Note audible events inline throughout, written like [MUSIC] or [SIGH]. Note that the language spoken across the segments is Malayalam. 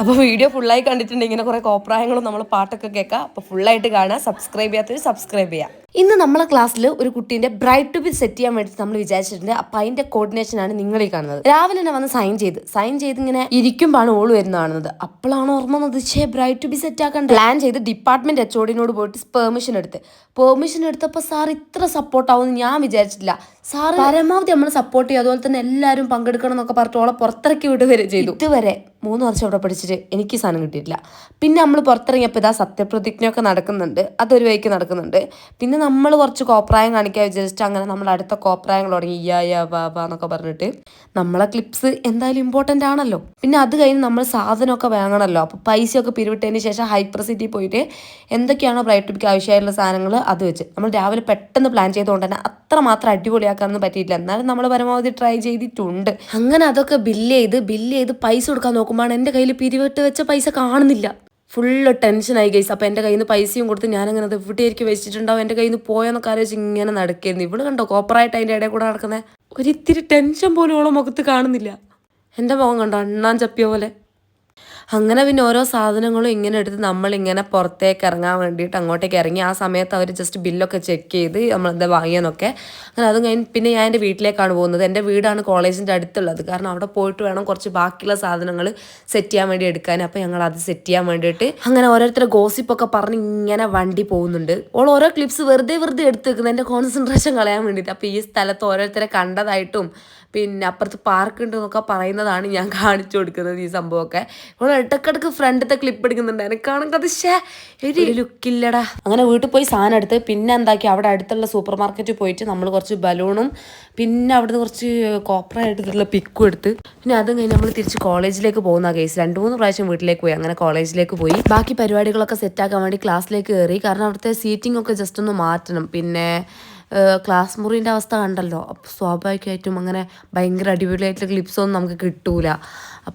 അപ്പോൾ വീഡിയോ ഫുള്ളായി കണ്ടിട്ടുണ്ടെങ്കിൽ ഇങ്ങനെ കുറേ കോപ്രായങ്ങളും നമ്മൾ പാട്ടൊക്കെ കേൾക്കാം. അപ്പോൾ ഫുള്ളായിട്ട് കാണുക സബ്സ്ക്രൈബ് ചെയ്യാത്തവർ സബ്സ്ക്രൈബ് ചെയ്യുക ഇന്ന് നമ്മളെ ക്ലാസ്സിൽ ഒരു കുട്ടീന്റെ ബ്രൈറ്റ് ടു ബി സെറ്റ് ചെയ്യാൻ വേണ്ടി നമ്മൾ വിചാരിച്ചിട്ടുണ്ട്. അപ്പം അതിന്റെ കോർഡിനേഷൻ ആണ് നിങ്ങൾ ഈ കാണുന്നത്. രാവിലെ തന്നെ വന്ന് സൈൻ ചെയ്ത് സൈൻ ചെയ്ത് ഇങ്ങനെ ഇരിക്കുമ്പോഴാണ് ഓൾ വരുന്ന കാണുന്നത്. അപ്പോഴാണ് ഓർമ്മ വന്നത് ബ്രൈറ്റ് ടു ബി സെറ്റ് ആക്കാൻ പ്ലാൻ ചെയ്ത് ഡിപ്പാർട്ട്മെന്റ് എച്ച് ഒടിനോട് പോയിട്ട് പെർമിഷൻ എടുത്ത്. പെർമിഷൻ എടുത്തപ്പോൾ സാർ ഇത്ര സപ്പോർട്ടാവും ഞാൻ വിചാരിച്ചിട്ടില്ല. സാർ പരമാവധി നമ്മൾ സപ്പോർട്ട് ചെയ്യും അതുപോലെ തന്നെ എല്ലാവരും പങ്കെടുക്കണം എന്നൊക്കെ പറഞ്ഞിട്ട് ഓളെ പുറത്തിറക്കി വിടുവരെ ചെയ്തു. ഇതുവരെ മൂന്ന് വർഷം അവിടെ പഠിച്ചിട്ട് എനിക്ക് സാധനം കിട്ടിയിട്ടില്ല. പിന്നെ നമ്മൾ പുറത്തിറങ്ങിയപ്പോൾ ഇതാ സത്യപ്രതിജ്ഞയൊക്കെ നടക്കുന്നുണ്ട്. അതൊരു വഴിക്ക് നടക്കുന്നുണ്ട്. പിന്നെ നമ്മൾ കുറച്ച് കോപ്രായം കാണിക്കാൻ വിചാരിച്ചിട്ട് അങ്ങനെ നമ്മൾ അടുത്ത കോപ്രായങ്ങൾ തുടങ്ങി യാ യാ വാ വാ എന്നൊക്കെ പറഞ്ഞിട്ട് നമ്മളെ ക്ലിപ്സ് എന്തായാലും ഇമ്പോർട്ടന്റ് ആണല്ലോ. പിന്നെ അത് കഴിഞ്ഞ് നമ്മൾ സാധനമൊക്കെ വാങ്ങണമല്ലോ അപ്പോൾ പൈസയൊക്കെ പിരിവിട്ടതിന് ശേഷം ഹൈപ്പർ സിറ്റി പോയിട്ട് എന്തൊക്കെയാണോ ബ്രൈറ്റ് ടിപ്പിക്ക് ആവശ്യമായിട്ടുള്ള സാധനങ്ങൾ അത് വെച്ച്. നമ്മൾ രാവിലെ പെട്ടെന്ന് പ്ലാൻ ചെയ്തുകൊണ്ട് തന്നെ അത്ര മാത്രം അടിപൊളിയാക്കാനൊന്നും പറ്റിയിട്ടില്ല. എന്നാലും നമ്മൾ പരമാവധി ട്രൈ ചെയ്തിട്ടുണ്ട്. അങ്ങനെ അതൊക്കെ ബില്ല് ചെയ്ത് ബില്ല് ചെയ്ത് പൈസ കൊടുക്കാൻ നോക്കുമ്പോൾ എന്റെ കയ്യിൽ പിരിവിട്ട് വെച്ച പൈസ കാണുന്നില്ല. ഫുള്ള് ടെൻഷനായി ഗൈസ് അപ്പോൾ എന്റെ കയ്യിൽ നിന്ന് പൈസയും കൊടുത്ത് ഞാനങ്ങനെ അത് എവിടെയായിരിക്കും വെച്ചിട്ടുണ്ടാവും എന്റെ കയ്യിൽ നിന്ന് പോയെന്നൊക്കെ ആലോചിച്ച് ഇങ്ങനെ നടക്കായിരുന്നു. ഇവിടെ കണ്ടോ കോപ്പറായിട്ട് അതിന്റെ ഇടയിൽ കൂടെ നടക്കുന്നത് ഒരിത്തിരി ടെൻഷൻ പോലും ഓളെ മുഖത്ത് കാണുന്നില്ല. എന്റെ മുഖം കണ്ടോ? അണ്ണാൻ ചപ്പിയ പോലെ. അങ്ങനെ പിന്നെ ഓരോ സാധനങ്ങളും ഇങ്ങനെ എടുത്ത് നമ്മളിങ്ങനെ പുറത്തേക്ക് ഇറങ്ങാൻ വേണ്ടിയിട്ട് അങ്ങോട്ടേക്ക് ഇറങ്ങി. ആ സമയത്ത് അവർ ജസ്റ്റ് ബില്ലൊക്കെ ചെക്ക് ചെയ്ത് നമ്മളെന്താ വാങ്ങിയെന്നൊക്കെ അങ്ങനെ അതും കഴിഞ്ഞ് പിന്നെ ഞാൻ എന്റെ വീട്ടിലേക്കാണ് പോകുന്നത്. എന്റെ വീടാണ് കോളേജിന്റെ അടുത്തുള്ളത്. കാരണം അവിടെ പോയിട്ട് വേണം കുറച്ച് ബാക്കിയുള്ള സാധനങ്ങൾ സെറ്റ് ചെയ്യാൻ വേണ്ടി എടുക്കാൻ. അപ്പോൾ ഞങ്ങൾ അത് സെറ്റ് ചെയ്യാൻ വേണ്ടിയിട്ട് അങ്ങനെ ഓരോരുത്തരുടെ ഗോസിപ്പൊക്കെ പറഞ്ഞ് ഇങ്ങനെ വണ്ടി പോകുന്നുണ്ട്. ഓൾ ഓരോ ക്ലിപ്സ് വെറുതെ വെറുതെ എടുത്ത് വെക്കുന്നത് എന്റെ കോൺസെൻട്രേഷൻ കളയാൻ വേണ്ടിയിട്ട്. അപ്പോൾ ഈ സ്ഥലത്ത് ഓരോരുത്തരെ കണ്ടതായിട്ടും പിന്നെ അപ്പുറത്ത് പാർക്ക് ഉണ്ട് എന്നൊക്കെ പറയുന്നതാണ് ഞാൻ കാണിച്ചു കൊടുക്കുന്നത് ഈ സംഭവമൊക്കെ. ഇവിടെ ഇടക്കിടക്ക് ഫ്രണ്ടത്തെ ക്ലിപ്പ് എടുക്കുന്നുണ്ട്. എനിക്ക് അത് ഷേ ഒരു ലുക്കില്ലടാ അങ്ങനെ വീട്ടിൽ പോയി സാധനം എടുത്ത് പിന്നെ എന്താക്കി അവിടെ അടുത്തുള്ള സൂപ്പർ മാർക്കറ്റിൽ പോയിട്ട് നമ്മൾ കുറച്ച് ബലൂണും പിന്നെ അവിടുന്ന് കുറച്ച് കോപ്പറായിട്ടുള്ള പിക്കും എടുത്ത്. പിന്നെ അതും കഴിഞ്ഞ് നമ്മൾ തിരിച്ച് കോളേജിലേക്ക് പോകുന്ന കേസ് രണ്ട് മൂന്ന് പ്രാവശ്യം വീട്ടിലേക്ക് പോയി. അങ്ങനെ കോളേജിലേക്ക് പോയി. ബാക്കി പരിപാടികളൊക്കെ സെറ്റാക്കാൻ വേണ്ടി ക്ലാസ്സിലേക്ക് കയറി കാരണം അവിടുത്തെ സീറ്റിംഗ് ഒക്കെ ജസ്റ്റ് ഒന്ന് മാറ്റണം. പിന്നെ ക്ലാസ് മുറിന്റെ അവസ്ഥ കണ്ടല്ലോ. അപ്പോൾ സ്വാഭാവികമായിട്ടും അങ്ങനെ ഭയങ്കര അടിപൊളിയായിട്ടുള്ള ക്ലിപ്സ് ഒന്നും നമുക്ക് കിട്ടൂല.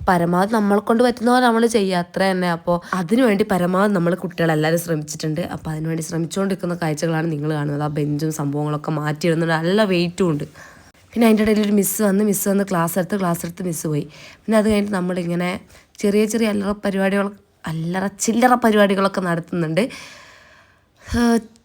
പരമാവധി നമ്മളെ കൊണ്ട് പറ്റുന്ന പോലെ നമ്മൾ ചെയ്യുക അത്ര തന്നെ. അപ്പോൾ അതിനുവേണ്ടി പരമാവധി നമ്മൾ കുട്ടികളെല്ലാവരും ശ്രമിച്ചിട്ടുണ്ട്. അപ്പോൾ അതിനുവേണ്ടി ശ്രമിച്ചുകൊണ്ടിരിക്കുന്ന കാഴ്ചകളാണ് നിങ്ങൾ കാണുന്നത്. ആ ബെഞ്ചും സംഭവങ്ങളൊക്കെ മാറ്റി മാറ്റിയിടുന്നുണ്ട്. നല്ല വെയിറ്റും ഉണ്ട്. പിന്നെ അതിന്റെ ഇടയിൽ ഒരു മിസ്സ് വന്ന് മിസ്സ് വന്ന് ക്ലാസ് എടുത്ത് ക്ലാസ് എടുത്ത് മിസ്സ് പോയി. പിന്നെ അത് കഴിഞ്ഞിട്ട് നമ്മളിങ്ങനെ ചെറിയ ചെറിയ അല്ലറ പരിപാടികൾ അല്ലറ ചില്ലറ പരിപാടികളൊക്കെ നടത്തുന്നുണ്ട്.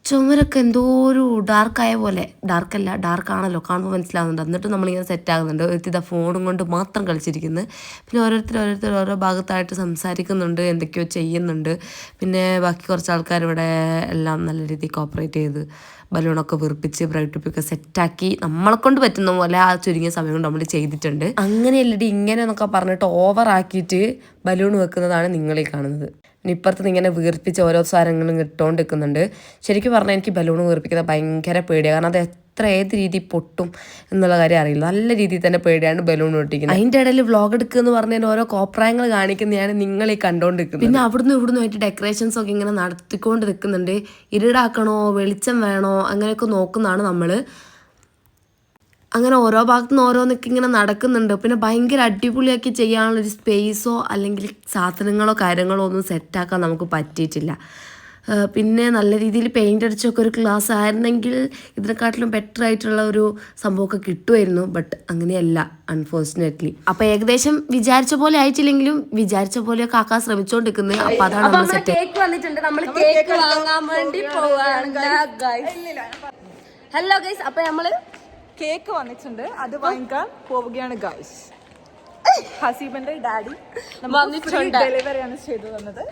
ചുമരൊക്കെ എന്തോ ഒരു ഡാർക്കായ പോലെ. ഡാർക്കല്ല ഡാർക്കാണല്ലോ കാണുമ്പോൾ മനസ്സിലാവുന്നുണ്ട്. എന്നിട്ട് നമ്മളിങ്ങനെ സെറ്റ് ആകുന്നുണ്ട്. ഒരുത്തി ഫോണും കൊണ്ട് മാത്രം കളിച്ചിരിക്കുന്നത് പിന്നെ ഓരോരുത്തർ ഓരോരുത്തർ ഓരോ ഭാഗത്തായിട്ട് സംസാരിക്കുന്നുണ്ട് എന്തൊക്കെയോ ചെയ്യുന്നുണ്ട്. പിന്നെ ബാക്കി കുറച്ച് ആൾക്കാർ ഇവിടെ എല്ലാം നല്ല രീതിയിൽ കോപ്പറേറ്റ് ചെയ്ത് ബലൂണൊക്കെ വീർപ്പിച്ച് ബ്രൈറ്റ് ടുപ്പിയൊക്കെ സെറ്റാക്കി നമ്മളെ കൊണ്ട് പറ്റുന്ന പോലെ ആ ചുരുങ്ങിയ സമയം കൊണ്ട് നമ്മൾ ചെയ്തിട്ടുണ്ട്. അങ്ങനെയല്ലടി ഇങ്ങനെ എന്നൊക്കെ പറഞ്ഞിട്ട് ഓവറാക്കിയിട്ട് ബലൂൺ വെക്കുന്നതാണ് നിങ്ങളീ കാണുന്നത്. ഇപ്പുറത്ത് ഇങ്ങനെ വീർപ്പിച്ച് ഓരോ സാധനങ്ങളും ഇട്ടുകൊണ്ട് നിൽക്കുന്നുണ്ട് ശരിക്കും പറഞ്ഞാൽ എനിക്ക് ബലൂൺ വീർപ്പിക്കുന്ന ഭയങ്കര പേടിയാണ് കാരണം അത് എത്ര ഏത് രീതി പൊട്ടും എന്നുള്ള കാര്യം അറിയില്ല. നല്ല രീതിയിൽ തന്നെ പേടിയാണ് ബലൂൺ പൊട്ടിക്കുന്നത് അതിന്റെ ഇടയിൽ വ്ളോഗ് എടുക്കുക എന്ന് പറഞ്ഞാൽ ഓരോ കോപ്രായങ്ങൾ കാണിക്കുന്നതാണ് നിങ്ങൾ ഈ കണ്ടുകൊണ്ടിരിക്കുന്നത് പിന്നെ അവിടുന്ന് ഇവിടുന്ന് ആയിട്ട് ഡെക്കറേഷൻസ് ഒക്കെ ഇങ്ങനെ നടത്തിക്കൊണ്ട് നിൽക്കുന്നുണ്ട് ഇരുടാക്കണോ വെളിച്ചം വേണോ അങ്ങനെയൊക്കെ നോക്കുന്നതാണ് നമ്മൾ അങ്ങനെ ഓരോ ഭാഗത്തു നിന്ന് ഓരോന്നൊക്കെ ഇങ്ങനെ നടക്കുന്നുണ്ട്. പിന്നെ ഭയങ്കര അടിപൊളിയാക്കി ചെയ്യാനുള്ളൊരു സ്പേസോ അല്ലെങ്കിൽ സാധനങ്ങളോ കാര്യങ്ങളോ ഒന്നും സെറ്റാക്കാൻ നമുക്ക് പറ്റിയിട്ടില്ല. പിന്നെ നല്ല രീതിയിൽ പെയിന്റ് അടിച്ചൊക്കെ ഒരു ക്ലാസ് ആയിരുന്നെങ്കിൽ ഇതിനെക്കാട്ടിലും ബെറ്റർ ആയിട്ടുള്ള ഒരു സംഭവമൊക്കെ കിട്ടുമായിരുന്നു. ബട്ട് അങ്ങനെയല്ല അൺഫോർച്ചുനേറ്റ്ലി അപ്പോൾ ഏകദേശം വിചാരിച്ച പോലെ ആയിട്ടില്ലെങ്കിലും വിചാരിച്ച പോലെയൊക്കെ ആക്കാൻ ശ്രമിച്ചുകൊണ്ടിരിക്കുന്നത് അപ്പോൾ അതാണ് നമ്മൾ സെറ്റ് കേക്ക് വന്നിട്ടുണ്ട്. നമ്മൾ കേക്ക് വാങ്ങാൻ വേണ്ടി ഹലോ ഗൈസ് അപ്പോൾ നമ്മൾ കേക്ക് വന്നിട്ടുണ്ട്. അത് വാങ്ങിക്കാൻ പോവുകയാണ് ഗൈസ് ഹസീബിന്റെ ഡാഡി വന്നിട്ടുണ്ട്. ഡെലിവറിയാണ് ചെയ്തു തന്നത്.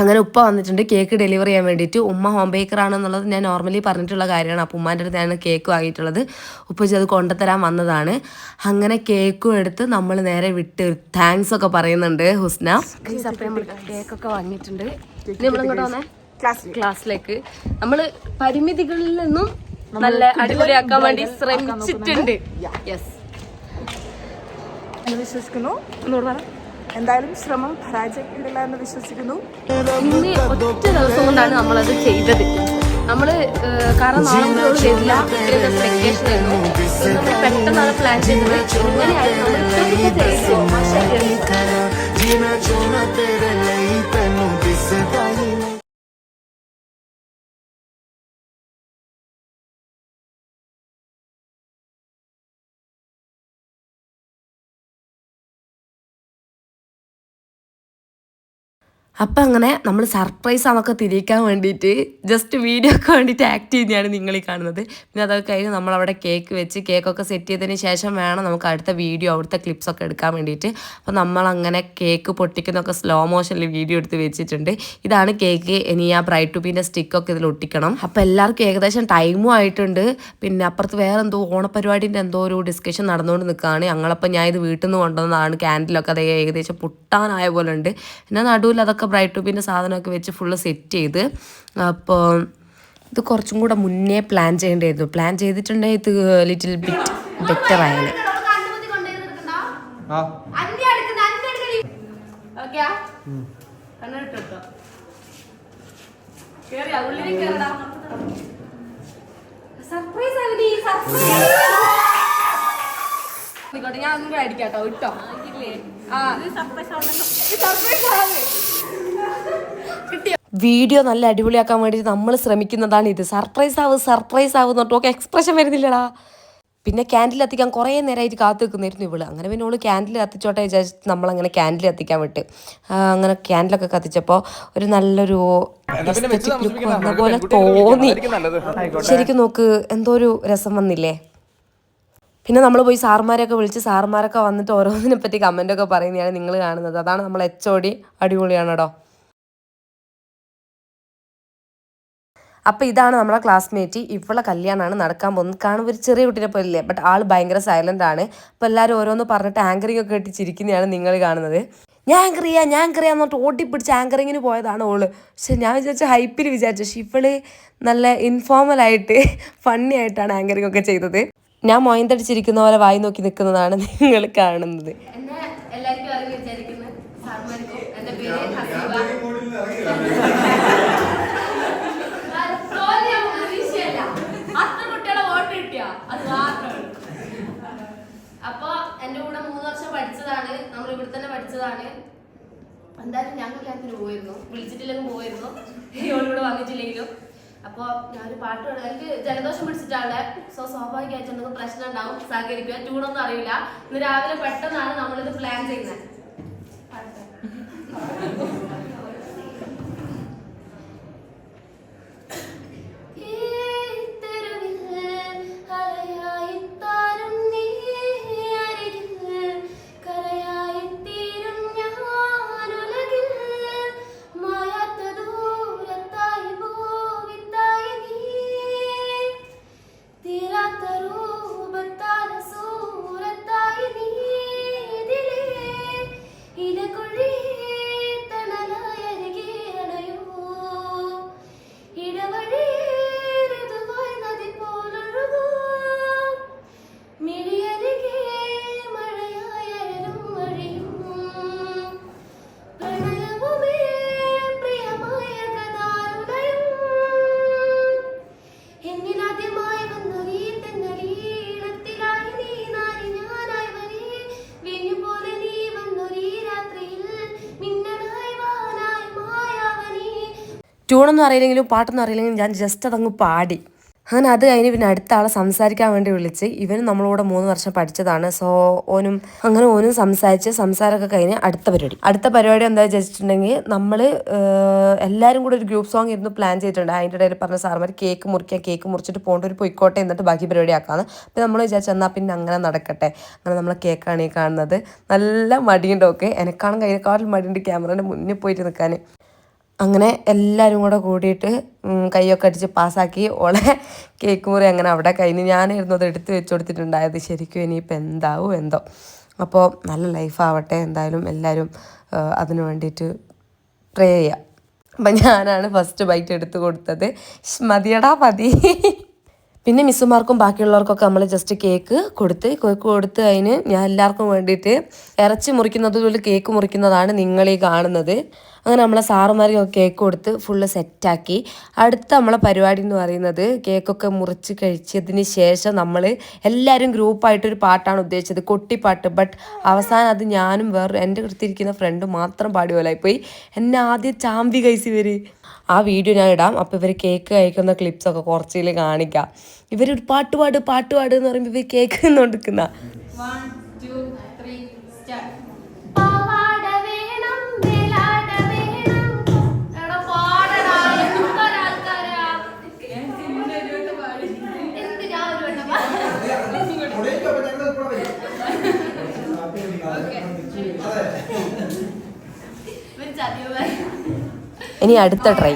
അങ്ങനെ ഉപ്പ വന്നിട്ടുണ്ട്. കേക്ക് ഡെലിവറി ചെയ്യാൻ വേണ്ടിയിട്ട്. ഉമ്മ ഹോം ബേക്കർ ആണെന്നുള്ളത് ഞാൻ നോർമലി പറഞ്ഞിട്ടുള്ള കാര്യമാണ്. അപ്പോൾ ഉമ്മാന്റെ അടുത്താണ് കേക്ക് വാങ്ങിയിട്ടുള്ളത്. ഉപ്പ അത് കൊണ്ടുതരാൻ വന്നതാണ്. അങ്ങനെ കേക്കും എടുത്ത് നമ്മൾ നേരെ വിട്ട് താങ്ക്സ് ഒക്കെ പറയുന്നുണ്ട് ഹുസ്ന. കേക്കൊക്കെ വാങ്ങിയിട്ടുണ്ട്. ക്ലാസ്സിലേക്ക് നമ്മൾ പരിമിതികളിൽ നിന്നും നല്ല അടിപൊളിയാക്കാൻ വേണ്ടി ശ്രമിച്ചിട്ടുണ്ട്. യെസ് വിശ്വസിക്കുന്നു. എന്തായാലും ശ്രമം പരാജയപ്പെടില്ല എന്ന് വിശ്വസിക്കുന്നു. ഇന്ന് ഒറ്റ ദിവസം കൊണ്ടാണ് നമ്മളത് ചെയ്തത്. നമ്മൾ ഏഹ്, കാരണം നാളെ ഇന്ന് നമ്മൾ പെട്ടെന്നാണ് പ്ലാൻ ചെയ്തത് ഇങ്ങനെയായിരുന്നു നമ്മൾ അപ്പം അങ്ങനെ നമ്മൾ സർപ്രൈസ് ആണൊക്കെ തിരിക്കാൻ വേണ്ടിയിട്ട് ജസ്റ്റ് വീഡിയോ ഒക്കെ വേണ്ടിയിട്ട് ആക്ട് ചെയ്യുന്നതാണ് നിങ്ങൾ ഈ കാണുന്നത്. പിന്നെ അതൊക്കെ കഴിഞ്ഞ് നമ്മളവിടെ കേക്ക് വെച്ച് കേക്കൊക്കെ സെറ്റ് ചെയ്തതിന് ശേഷം വേണം നമുക്ക് അടുത്ത വീഡിയോ അവിടുത്തെ ക്ലിപ്സൊക്കെ എടുക്കാൻ വേണ്ടിയിട്ട് അപ്പോൾ നമ്മളങ്ങനെ കേക്ക് പൊട്ടിക്കുന്നൊക്കെ സ്ലോ മോഷനിൽ വീഡിയോ എടുത്ത് വെച്ചിട്ടുണ്ട്. ഇതാണ് കേക്ക് ഇനി ആ ബ്രൈറ്റ് ടൂബിന്റെ സ്റ്റിക്കൊക്കെ ഇതിൽ ഒട്ടിക്കണം. അപ്പോൾ എല്ലാവർക്കും ഏകദേശം ടൈമും ആയിട്ടുണ്ട്. പിന്നെ അപ്പുറത്ത് വേറെ എന്തോ ഓണപരിപാടിന്റെ എന്തോ ഒരു ഡിസ്കഷൻ നടന്നുകൊണ്ട് നിൽക്കുകയാണ് ഞങ്ങളപ്പോൾ ഞാൻ ഇത് വീട്ടിൽ നിന്ന് കൊണ്ടുവന്നതാണ് ക്യാൻഡിലൊക്കെ അത് ഏകദേശം പൊട്ടാനായ പോലെ ഉണ്ട്. പിന്നെ നടുവിൽ അതൊക്കെ ബ്രൈറ്റ് ട്യൂബിന്റെ സാധനമൊക്കെ വെച്ച് ഫുള്ള് സെറ്റ് ചെയ്ത് അപ്പോൾ ഇത് കുറച്ചും കൂടെ മുന്നേ പ്ലാൻ ചെയ്യേണ്ടായിരുന്നു പ്ലാൻ ചെയ്തിട്ടുണ്ടെങ്കിൽ ഇത് ലിറ്റിൽ ബിറ്റ് ബെറ്റർ ആയാലും സർപ്രൈസ് ഞാൻ അതും കൂടെ അടിക്കാട്ടോ ഇട്ടോ ആ സർപ്രൈസ് ആണ് കിട്ടിയോ? വീഡിയോ നല്ല അടിപൊളിയാക്കാൻ വേണ്ടി നമ്മൾ ശ്രമിക്കുന്നതാണ് ഇത്. സർപ്രൈസ് ആവും സർപ്രൈസ് ആവും എന്നിട്ട് ഒക്കെ എക്സ്പ്രഷൻ വരുന്നില്ലടാ. പിന്നെ ക്യാൻഡിൽ കത്തിക്കാൻ കുറേ നേരമായിട്ട് കാത്തു നിൽക്കുന്നായിരുന്നു ഇവൾ. അങ്ങനെ പിന്നെ ഓൾ ക്യാൻഡിൽ കത്തിച്ചോട്ടെ വിചാരിച്ചിട്ട് നമ്മളങ്ങനെ ക്യാൻഡിൽ കത്തിക്കാൻ വിട്ട്. അങ്ങനെ ക്യാൻഡിലൊക്കെ കത്തിച്ചപ്പോൾ ഒരു നല്ലൊരു പോലെ തോന്നി. ശരിക്കും നോക്ക് എന്തോ ഒരു രസം വന്നില്ലേ? പിന്നെ നമ്മൾ പോയി സാറുമാരെയൊക്കെ വിളിച്ച് സാറുമാരൊക്കെ വന്നിട്ട് ഓരോന്നിനെ പറ്റി കമന്റൊക്കെ പറയുന്നതാണ് നിങ്ങൾ കാണുന്നത്. അതാണ് നമ്മൾ എച്ച് ഒ അടിപൊളിയാണ് കേട്ടോ അപ്പോൾ ഇതാണ് നമ്മളെ ക്ലാസ്മേറ്റ് ഇവളെ കല്യാണമാണ് നടക്കാൻ പോകുന്നത്. കാണുമ്പോൾ ഒരു ചെറിയ കുട്ടീനെ പോലെ ഇല്ലേ ബട്ട് ആൾ ഭയങ്കര സൈലന്റ് ആണ്. അപ്പോൾ എല്ലാവരും ഓരോന്ന് പറഞ്ഞിട്ട് ആങ്കറിംഗ് ഒക്കെ ഇട്ട് ചിരിക്കുന്നതാണ് നിങ്ങൾ കാണുന്നത്. ഞാൻ ആങ്കർ ചെയ്യാം ഞാൻ ആങ്കർ ചെയ്യാം എന്നിട്ട് ഓട്ടിപ്പിടിച്ച് ആങ്കറിങ്ങിന് പോയതാണ് ഓൾ. പക്ഷെ ഞാൻ വിചാരിച്ച ഹൈപ്പിൽ വിചാരിച്ചു. പക്ഷെ ഇവൾ നല്ല ഇൻഫോർമലായിട്ട് ഫണ്ണി ആയിട്ടാണ് ആങ്കറിംഗ് ഒക്കെ ചെയ്തത്. ഞാൻ മൊയന്തടിച്ചിരിക്കുന്ന പോലെ വായി നോക്കി നിൽക്കുന്നതാണ് നിങ്ങൾ കാണുന്നത്. അപ്പൊ എന്റെ കൂടെ മൂന്ന് വർഷം പഠിച്ചതാണ്. നമ്മൾ ഇവിടെ തന്നെ പഠിച്ചതാണ്. എന്തായാലും ഞാൻ കല്യാണത്തിന് പോയിരുന്നു. വിളിച്ചിട്ടില്ലെങ്കിൽ പോയിരുന്നു. ഇവളിവിടെ വന്നിട്ടില്ലെങ്കിലും. അപ്പോൾ ഞാനൊരു പാട്ട് പാടാം എനിക്ക് ജലദോഷം പിടിച്ചിട്ടാണ്. സോ സ്വാഭാവികമായിട്ട് എന്തെങ്കിലും പ്രശ്നം ഉണ്ടാവും സഹകരിക്കുക. ട്യൂണൊന്നും അറിയില്ല. ഇന്ന് രാവിലെ പെട്ടെന്നാണ് നമ്മളിത് പ്ലാൻ ചെയ്യുന്നത്. [LAUGHS] ട്യൂണൊന്നും അറിയില്ലെങ്കിലും പാട്ടൊന്നും അറിയില്ലെങ്കിലും ഞാൻ ജസ്റ്റ് അതങ്ങ് പാടി. അങ്ങനെ അത് കഴിഞ്ഞ് പിന്നെ അടുത്ത ആളെ സംസാരിക്കാൻ വേണ്ടി വിളിച്ച് ഇവനും നമ്മളോട് മൂന്ന് വർഷം പഠിച്ചതാണ്. സോ ഓനും അങ്ങനെ ഓനും സംസാരിച്ച് സംസാരമൊക്കെ കഴിഞ്ഞ് അടുത്ത പരിപാടി. അടുത്ത പരിപാടി എന്താ വെച്ചിട്ടുണ്ടെങ്കിൽ നമ്മൾ എല്ലാവരും കൂടെ ഒരു ഗ്രൂപ്പ് സോങ് ഇരുന്ന് പ്ലാൻ ചെയ്തിട്ടുണ്ട്. അതിന്റെ ഇടയിൽ പറഞ്ഞ സാർമാർ കേക്ക് മുറിക്കാൻ കേക്ക് മുറിച്ചിട്ട് പോകേണ്ട ഒരു പൊയ്ക്കോട്ടെ എന്നിട്ട് ബാക്കി പരിപാടി ആക്കാന്ന് അപ്പോൾ നമ്മൾ വിചാരിച്ചു എന്നാൽ പിന്നെ അങ്ങനെ നടക്കട്ടെ. അങ്ങനെ നമ്മൾ കേക്കാണ് ഈ കാണുന്നത്. നല്ല മടിയുണ്ടോക്കെ എനക്കാളും അതിനേക്കാളും മടിയുണ്ട് ക്യാമറേന്റെ മുന്നിൽ പോയിട്ട് നിൽക്കാൻ. അങ്ങനെ എല്ലാവരും കൂടെ കൂടിയിട്ട് കൈയൊക്കെ അടിച്ച് പാസ്സാക്കി. ഓളെ കേക്ക് മുറി അങ്ങനെ അവിടെ കഴിഞ്ഞ് ഞാനായിരുന്നു അത് എടുത്ത് വെച്ച് കൊടുത്തിട്ടുണ്ടായത്. ശരിക്കും ഇനിയിപ്പോൾ എന്താവും എന്തോ. അപ്പോൾ നല്ല ലൈഫാവട്ടെ എന്തായാലും എല്ലാവരും അതിന് വേണ്ടിയിട്ട് പ്രേ ചെയ്യാം. അപ്പം ഞാനാണ് ഫസ്റ്റ് ബൈറ്റ് എടുത്ത് കൊടുത്തത്. മതിയടാ മതി. പിന്നെ മിസ്സുമാർക്കും ബാക്കിയുള്ളവർക്കൊക്കെ നമ്മൾ ജസ്റ്റ് കേക്ക് കൊടുത്ത് കേക്ക് കൊടുത്ത് അതിന് ഞാൻ എല്ലാവർക്കും വേണ്ടിയിട്ട് ഇറച്ചി മുറിക്കുന്നത് പോലെ കേക്ക് മുറിക്കുന്നതാണ് നിങ്ങൾ ഈ കാണുന്നത്. അങ്ങനെ നമ്മളെ സാറുമാർക്ക് കേക്ക് കൊടുത്ത് ഫുള്ള് സെറ്റാക്കി അടുത്ത നമ്മളെ പരിപാടി എന്ന് പറയുന്നത് കേക്കൊക്കെ മുറിച്ച് കഴിച്ചതിന് ശേഷം നമ്മൾ എല്ലാവരും ഗ്രൂപ്പായിട്ടൊരു പാട്ടാണ് ഉദ്ദേശിച്ചത്. കൊട്ടിപ്പാട്ട്. ബട്ട് അവസാനം അത് ഞാനും വേറെ എന്റെ അടുത്തിരിക്കുന്ന ഫ്രണ്ട് മാത്രം പാടി പോലായിപ്പോയി. പോയി എന്നെ ആദ്യം ചാമ്പി കഴിച്ച് ഇവർ ആ വീഡിയോ ഞാൻ ഇടാം. അപ്പോൾ ഇവർ കേക്ക് കഴിക്കുന്ന ക്ലിപ്സൊക്കെ കുറച്ചിൽ കാണിക്കാം. ഇവർ ഒരു പാട്ട് പാട് പാട്ട് പാട് എന്ന് പറയുമ്പോൾ ഇവർ കേക്ക് നിന്നുകൊണ്ടിരിക്കുന്ന പാവാട വേണം മേലാട വേണം ഇനി അടുത്ത ട്രൈ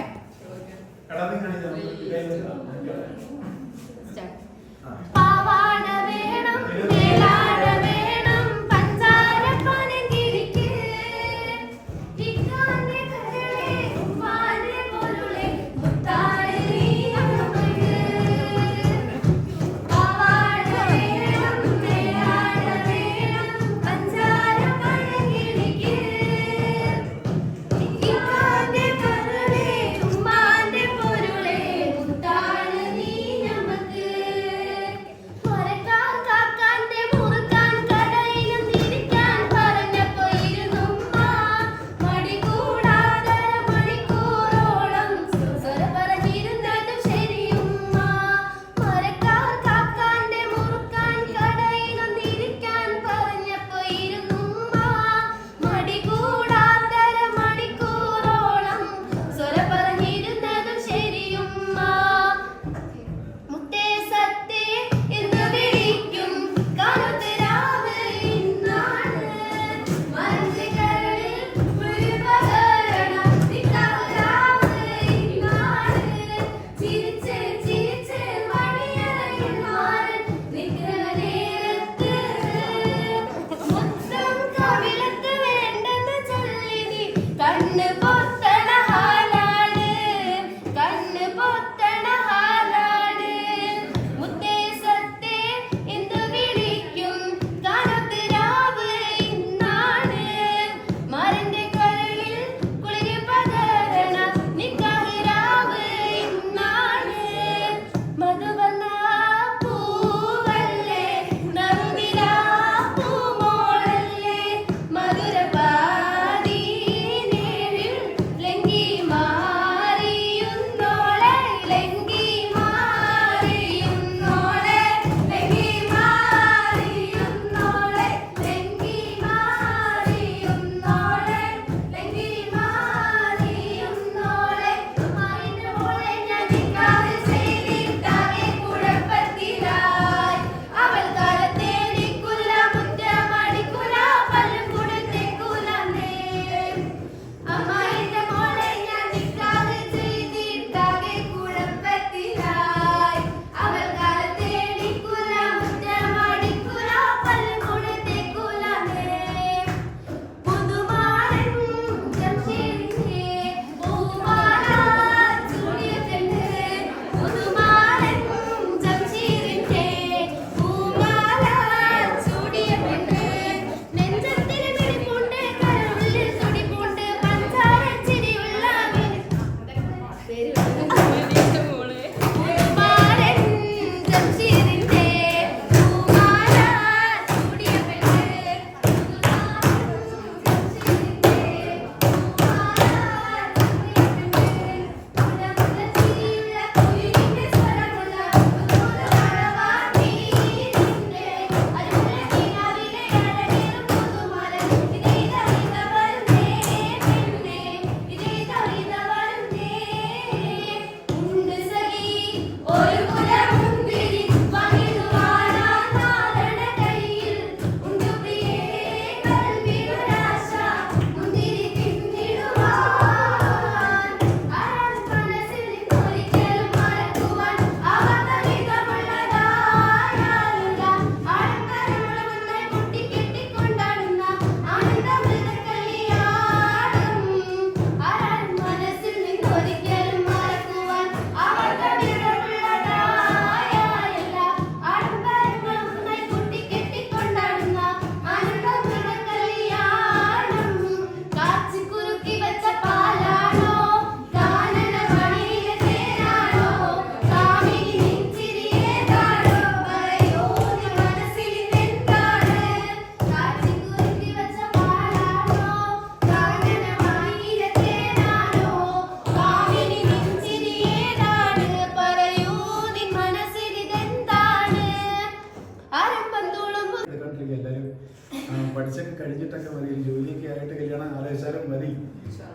കഴിഞ്ഞിട്ടൊക്കെ മതി. ജോലിയൊക്കെ ആയിട്ട് കല്യാണം ആലോചിച്ചാലും മതി.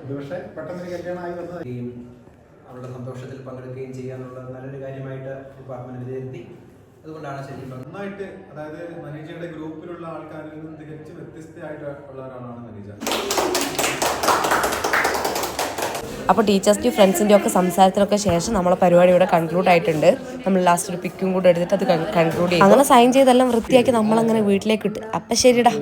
പക്ഷേ പെട്ടെന്ന് കല്യാണം ആയി വന്നത് അവളുടെ അവരുടെ സന്തോഷത്തിൽ പങ്കെടുക്കുകയും ചെയ്യാനുള്ള നല്ലൊരു കാര്യമായിട്ട് ഡിപ്പാർട്ട്മെന്റ് വിലയിരുത്തി. അതുകൊണ്ടാണ് ശരി നന്നായിട്ട് അതായത് മനീജയുടെ ഗ്രൂപ്പിലുള്ള ആൾക്കാരിൽ നിന്നും തികച്ചും വ്യത്യസ്തമായിട്ടുള്ള ഒരാളാണ് മനീജ. അപ്പോൾ ടീച്ചേഴ്സിന്റെയും ഫ്രണ്ട്സിന്റെ ഒക്കെ സംസാരത്തിനൊക്കെ ശേഷം നമ്മളെ പരിപാടി ഇവിടെ കൺക്ലൂഡ് ആയിട്ടുണ്ട്. നമ്മൾ ലാസ്റ്റ് ഒരു പിക്കും കൂടെ എടുത്തിട്ട് അത് കൺക്ലൂഡ് ചെയ്യും അങ്ങനെ സൈൻ ചെയ്തെല്ലാം വൃത്തിയാക്കി നമ്മളങ്ങനെ വീട്ടിലേക്ക് ഇട്ട്. അപ്പം ശരിടാ.